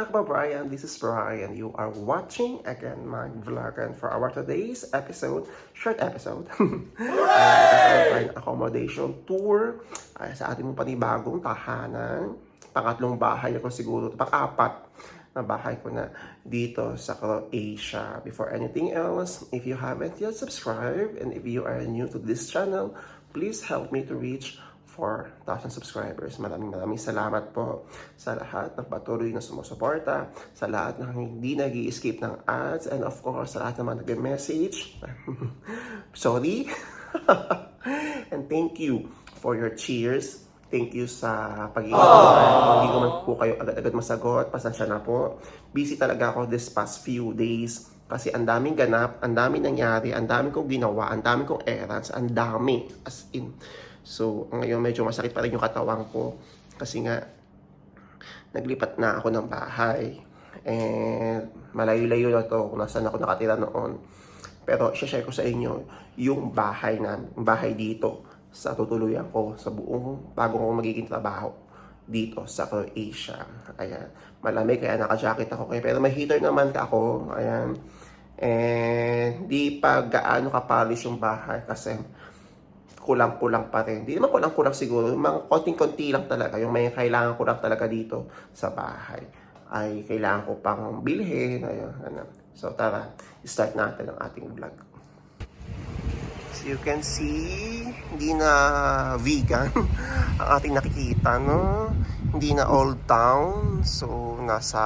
Mga kababayan, this is Brian. You are watching again my vlog and for our today's episode, short episode, uh, accommodation tour ay, sa ating panibagong tahanan. Pangatlong bahay ako siguro, pang-apat na bahay ko na dito sa Croatia. Before anything else, if you haven't yet subscribed and if you are new to this channel, please help me to reach 4,000 subscribers. Maraming maraming salamat po sa lahat ng patuloy na sumusuporta, sa lahat ng hindi nag escape ng ads, and of course, sa lahat naman nag-message. Sorry. and thank you for your cheers. Thank you sa pag-iingat. Hindi ko man po kayo agad-agad masagot. Pasensya na po. Busy talaga ako this past few days. Kasi ang daming ganap, ang daming nangyari, ang daming kong ginawa, ang daming kong errands, ang dami. As in. So, ngayon medyo masakit pa rin yung katawan ko. Kasi nga, naglipat na ako ng bahay. And malayo-layo na to kung nasaan ako nakatira noon. Pero share ko sa inyo yung bahay na, bahay dito sa tutuluyan ko sa buong bago ko magiging trabaho dito sa Croatia. Ayan. Malamig kaya naka-jacket ako. Kaya, pero may heater naman ako. Ayan. And di pa gaano kapalis yung bahay kasi kulang-kulang pa rin. Di naman kulang-kulang siguro. Mga konting-konti lang talaga. Yung may kailangan ko lang talaga dito sa bahay. Ay kailangan ko pang bilhin. Ayun, ano. So tara, start natin ang ating vlog. As you can see, hindi na vegan ang ating nakikita, no? Hindi na old town. So, nasa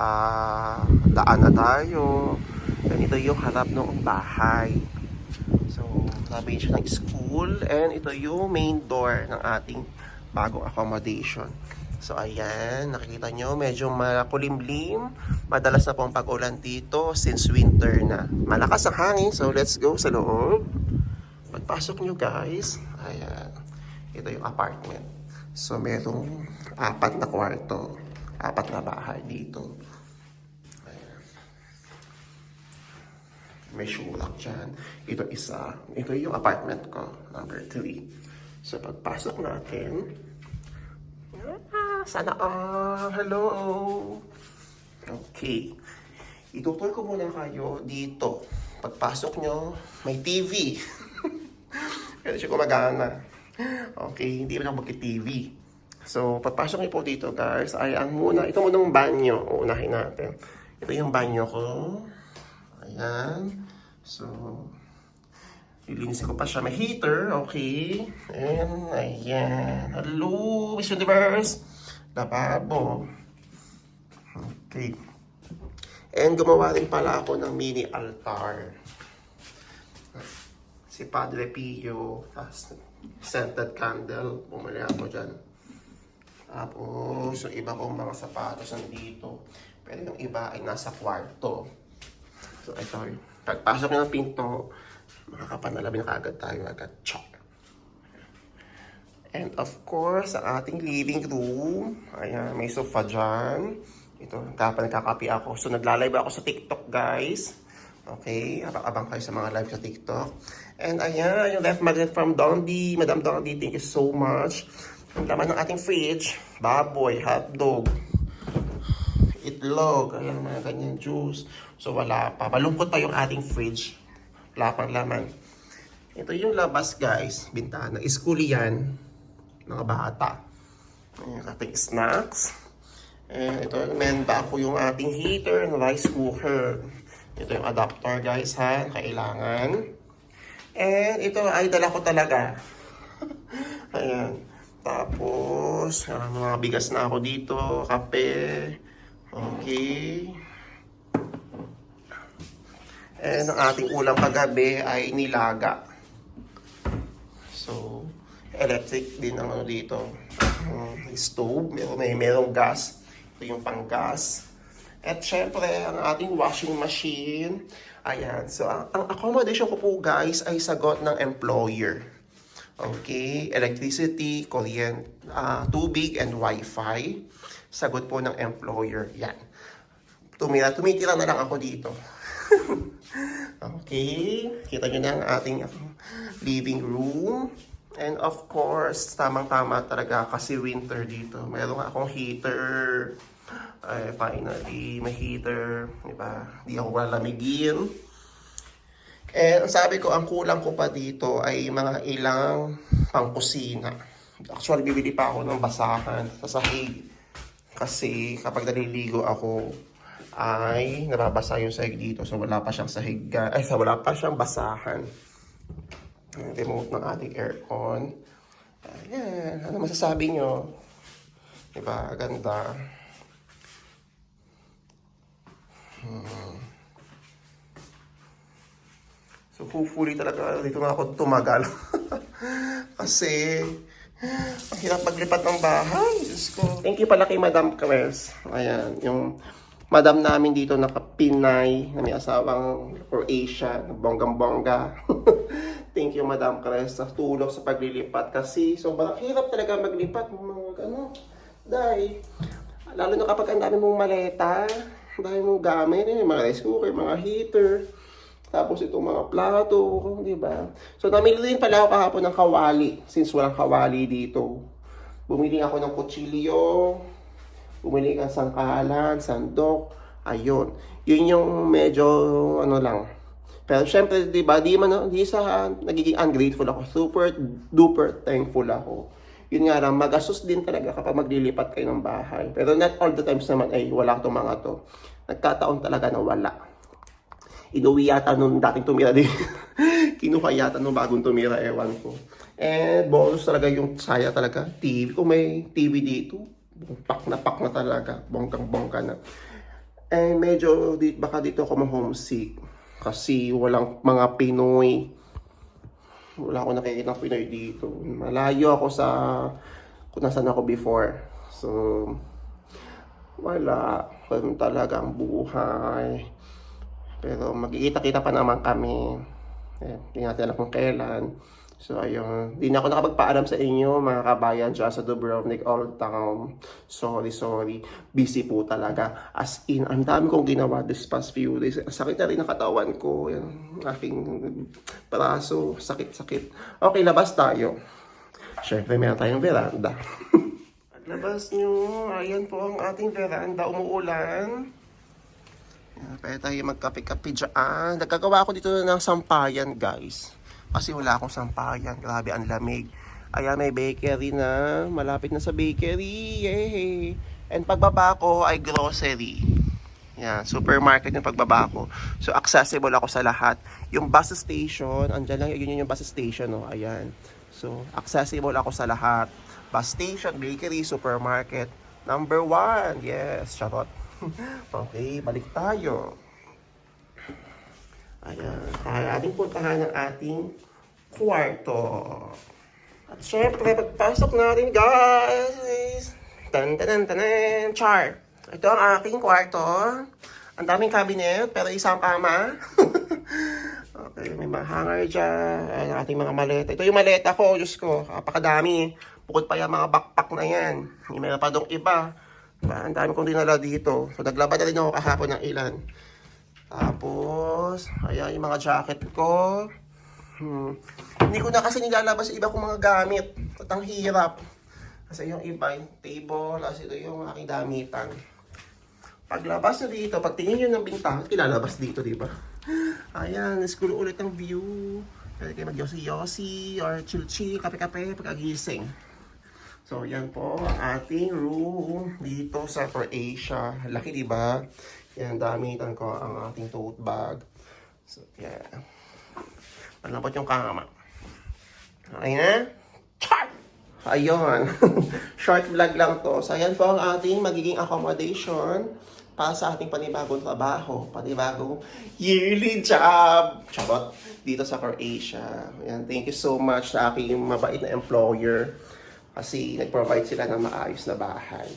daan na tayo. Ganito yung harap ng bahay. Siya ng school. And ito yung main door ng ating bagong accommodation. So, ayan. Nakikita nyo, medyo makulimlim. Madalas na po pag-ulan dito since winter na. Malakas ang hangin. So, let's go sa loob. Pagpasok nyo guys, ayan. Ito yung apartment. So, merong apat na kwarto. Apat na bahay dito. May shulak dyan. Ito isa. Ito yung apartment ko. Number 3. So, pagpasok natin, ah, sana all. Hello. Okay. Itutur ko muna kayo dito. Pagpasok nyo, may TV. Pwede siya gumagana. Okay, hindi lang magki-TV. So, pagpasok niyo po dito, guys, ay ang muna, ito muna yung banyo. Uunahin natin. Ito yung banyo ko. Ayan. So, lilinisin ko pa siya. May heater, okay. And, ayan. Hello, Miss Universe. Lababo. Okay. And gumawa rin pala ako ng mini altar si Padre Pio, tapos scented candle, bumili ako dyan. Tapos, yung iba kong mga sapatos nandito. Pero yung iba ay nasa kwarto. So, ito. Pagpasok nyo ng pinto, makakapanalabi na kagad tayo agad. Chok! And of course, ang ating living room. Ayan, may sofa dyan. Ito, dapat nagkakapi ako. So, naglalive ako sa TikTok, guys. Okay, abang-abang kayo sa mga live sa TikTok. And ayan, yung left magnet from Dondi. Madam Dondi, thank you so much. Ang laman ng ating fridge, baboy, hotdog, itlog, ayan mga ganyan, juice. So wala pa. Malungkot pa yung ating fridge. Wala pang laman. Ito yung labas guys, bintana. School yan, mga bata. Ayan, ating snacks. And ito, menda ko yung ating heater and rice cooker. Ito yung adapter guys ha, kailangan. And ito ay dala ko talaga. Ayan. Tapos, ah, mga bigas na ako dito, kape. Okay. And ang ating ulam kagabi ay nilaga. So, electric din ang ano dito. Stove, meron, may merong gas. Ito yung pang-gas. At syempre, ang ating washing machine. Ayan. So, ang, ang accommodation ko po guys ay sagot ng employer. Okay. Electricity, kuryente, ah, tubig, and wifi. Sagot po ng employer. Yan. Tumira, tumitira na lang ako dito. okay. Kita nyo na ang ating living room. And of course, tamang-tama talaga kasi winter dito. Meron akong heater. Ay, finally, may heater. Diba? Di ako lalamigin. And ang sabi ko, ang kulang ko pa dito ay mga ilang pangkusina. Actually, bibili pa ako ng basahan sa sahig. Kasi kapag naliligo ako, ay nababasa yung sahig dito. So wala pa siyang sahig. Ay, so wala pa siyang basahan. Remote ng ating aircon. Ayan. Ano masasabi nyo? Diba? Ganda. Hmm. So hopefully talaga dito na ako tumagal. Kasi ang hirap maglipat ng bahay. Diyos ko. Thank you pala kay Madam Cres. Ayan, yung madam namin dito naka-Pinay na may asawang Croatia, bonggang-bongga. Thank you Madam Cres sa tulong sa paglilipat kasi sobrang hirap talaga maglipat mga ano. Dahil lalo na kapag ang dami mong maleta, dami mong gamit, eh, mga rice cooker, mga heater, tapos itong mga plato, di ba? So, namili din pala ako kahapon ng kawali, since walang kawali dito. Bumili ako ng kutsilyo, bumili ng sangkalan, sandok, ayun. Yun yung medyo, ano lang. Pero syempre, di ba, di man, di sa nagiging ungrateful ako. Super duper thankful ako. Yun nga lang, magastos din talaga kapag maglilipat kayo ng bahay. Pero not all the times naman ay wala itong mga to. Nagkataon talaga na wala. Inuwi yata nung dating tumira din. Kinuha yata nung bagong tumira, ewan ko. And bonus talaga yung saya talaga. TV, kung may TV dito, pak na pak na talaga. Bongkang bongka na. And medyo di, baka dito ako ma-homesick. Kasi walang mga Pinoy. Wala akong nakikita ng Pinoy dito. Malayo ako sa kung nasaan ako before. So, wala. Ganun talaga ang buhay. Pero magkikita-kita pa naman kami. Eh, hindi natin alam kung kailan. So, ayun. Di na ako nakapagpaalam sa inyo, mga kabayan dyan sa Dubrovnik Old Town. Sorry, sorry. Busy po talaga. As in, ang dami kong ginawa this past few days. Sakit na rin ang katawan ko. Yan, aking braso. Sakit-sakit. Okay, labas tayo. Siyempre, meron tayong veranda. Paglabas nyo, ayan po ang ating veranda. Umuulan. Pwede tayo magkape-kape dyan. Nagkagawa ako dito ng sampayan, guys. Kasi wala akong sampayan. Grabe, ang lamig. Ayan, may bakery na. Malapit na sa bakery. Yay! And pagbaba ko ay grocery. Yan, supermarket yung pagbaba ko. So, accessible ako sa lahat. Yung bus station, andyan lang, yun yung bus station, no? Ayan. So, accessible ako sa lahat. Bus station, bakery, supermarket. Number one. Yes, charot. okay, balik tayo. Ayan, tayo ating puntahan ng ating kwarto. At syempre, pagpasok natin, guys, tan tan tan tan char. Ito ang aking kwarto. Ang daming cabinet, pero isang kama. okay, may mga hanger dyan. Ayan, ang ating mga maleta. Ito yung maleta ko, Diyos ko. Kapakadami. Bukod pa yung mga backpack na yan. May meron pa dong iba. Ang dami kong dinala dito. So, naglaba na rin ako kahapon ng ilan. Tapos, ayan yung mga jacket ko. Hmm. Hindi ko na kasi nilalabas iba kong mga gamit. At ang hirap. Kasi yung iba, yung table, kasi ito yung aking damitan. Paglabas nyo dito, pag tingin nyo ng bintang, kilalabas dito, di ba? Ayan, school ulit ang view. Pwede kayo mag-yosi-yosi or chill-chill, kape-kape, pag-agising. So, yan po ang ating room dito sa Croatia. Laki, di ba? Yan, damitan ko ang ating tote bag. So, yeah. Malambot yung kama. Okay na? Char! Ayun. Short vlog lang to. So, ayan po ang ating magiging accommodation para sa ating panibagong trabaho. Panibagong yearly job. Charot. Dito sa Croatia. Ayan, thank you so much sa aking mabait na employer. Kasi nag-provide sila ng maayos na bahay.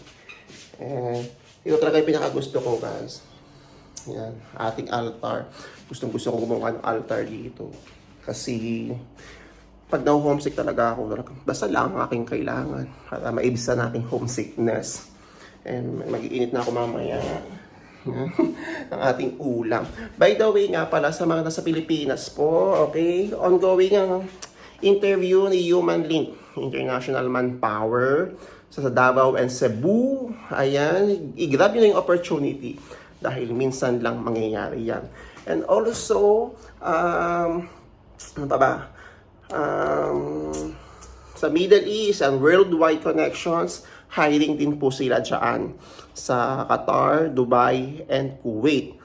And ito talaga yung pinakagusto ko, guys. Yan, ating altar. Gustong gusto ko gumawa ng altar dito. Kasi pag na-homesick talaga ako, basta lang ang aking kailangan para maibisa natin homesickness. And mag-iinit na ako mamaya ng ating ulam. By the way nga pala, sa mga nasa Pilipinas po, okay, ongoing ang interview ni Human Link, International Manpower, sa Davao and Cebu. Ayan, i-grab nyo na yung opportunity dahil minsan lang mangyayari yan. And also, um, ano pa ba? Um, sa Middle East and worldwide connections, hiring din po sila dyan sa Qatar, Dubai, and Kuwait.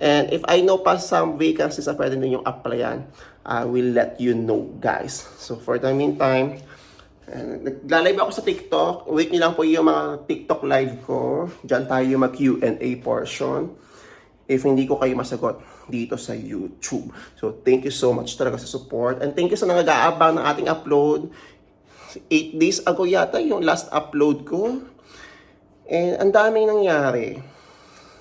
And if I know pa some vacancies na pwede ninyong applyan, I will let you know, guys. So for the meantime, naglalive ako sa TikTok. Wait niyo lang po yung mga TikTok live ko. Diyan tayo mag Q&A portion. If hindi ko kayo masagot dito sa YouTube. So thank you so much talaga sa support. And thank you sa nag-aabang ng ating upload. 8 days ago yata yung last upload ko. And ang daming nangyari.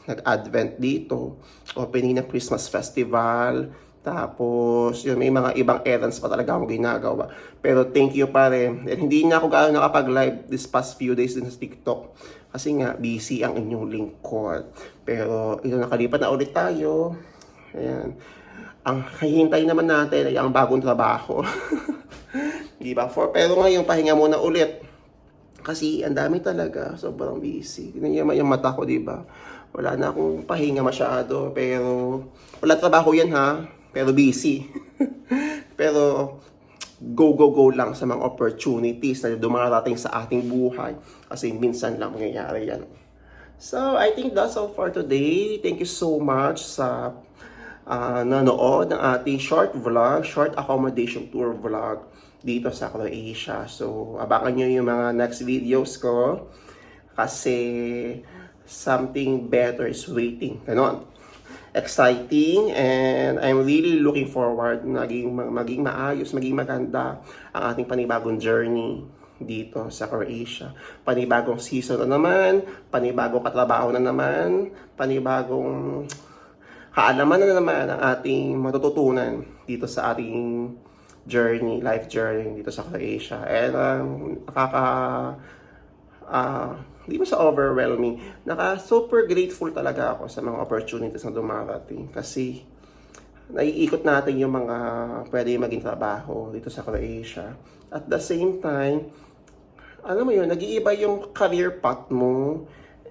Nag-advent dito. Opening ng Christmas Festival. Tapos, yun, may mga ibang errands pa talaga akong ginagawa. Pero thank you pa rin. And hindi na ako gaano nakapag-live this past few days din sa TikTok. Kasi nga, busy ang inyong lingkod. Pero, ito nakalipat na ulit tayo. Ayan. Ang hihintay naman natin ay ang bagong trabaho. Di ba? For, pero ngayon, pahinga muna ulit. Kasi ang dami talaga, sobrang busy. Naman yung mata ko, di ba? Wala na akong pahinga masyado, pero wala trabaho yan ha, pero busy. pero go, go, go lang sa mga opportunities na dumarating sa ating buhay. Kasi minsan lang mangyayari yan. So, I think that's all for today. Thank you so much sa uh, nanood ng ating short vlog, short accommodation tour vlog dito sa Croatia. So, abangan nyo yung mga next videos ko kasi something better is waiting. Ganon. Exciting and I'm really looking forward maging, maging maayos, maging maganda ang ating panibagong journey dito sa Croatia. Panibagong season na naman, panibagong katrabaho na naman, panibagong kaalaman na naman ang ating matututunan dito sa ating journey, life journey dito sa Croatia. And um, nakaka ah di ba sa overwhelming, naka super grateful talaga ako sa mga opportunities na dumarating kasi naiikot natin yung mga pwede maging trabaho dito sa Croatia. At the same time, alam mo yun, nag-iiba yung career path mo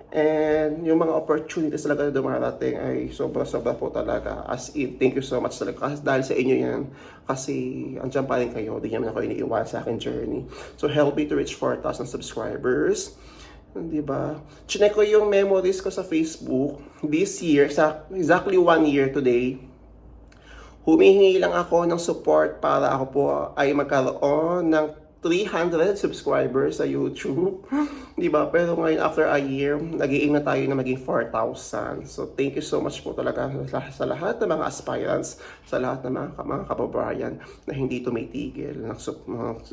and yung mga opportunities talaga na dumarating ay sobra-sobra po talaga. As in, thank you so much talaga. Kasi dahil sa inyo yan, kasi andyan pa rin kayo, di naman ako iniiwan sa akin journey. So help me to reach 4,000 subscribers. Di ba? Chinek ko yung memories ko sa Facebook this year, sa exactly one year today. Humihingi lang ako ng support para ako po ay magkaroon ng 300 subscribers sa YouTube. Di ba? Pero ngayon, after a year, nag-aim na tayo na maging 4,000. So, thank you so much po talaga sa, sa lahat ng mga aspirants, sa lahat ng mga, mga kababayan na hindi tumitigil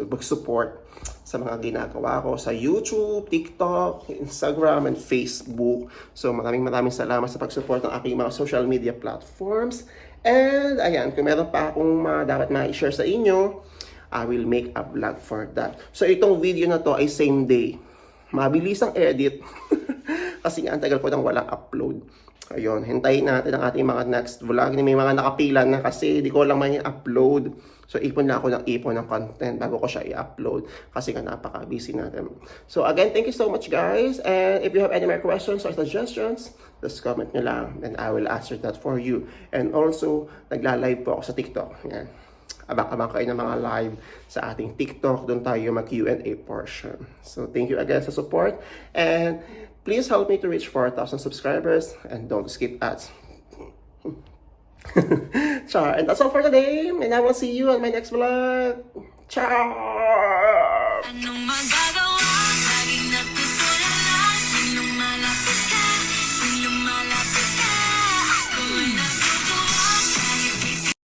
mag-support sa mga ginagawa ko sa YouTube, TikTok, Instagram, and Facebook. So, maraming maraming salamat sa pag-support ng aking mga social media platforms. And, ayan, kung meron pa akong mga dapat ma-share sa inyo, I will make a vlog for that. So itong video na to ay same day. Mabilis ang edit. Kasi nga ang tagal ko nang walang upload. Ayun, hintayin natin ang ating mga next vlog. May mga nakapila na kasi di ko lang may upload. So ipon lang ako ng ipon ng content bago ko siya i-upload. Kasi nga napaka-busy natin. So again, thank you so much guys. And if you have any more questions or suggestions, just comment nyo lang. And I will answer that for you. And also, nagla-live po ako sa TikTok. Yan abang-abang kayo ng mga live sa ating TikTok. Doon tayo mag Q&A portion. So, thank you again sa support. And please help me to reach 4,000 subscribers. And don't skip ads. Ciao. And that's all for today. And I will see you on my next vlog. Ciao!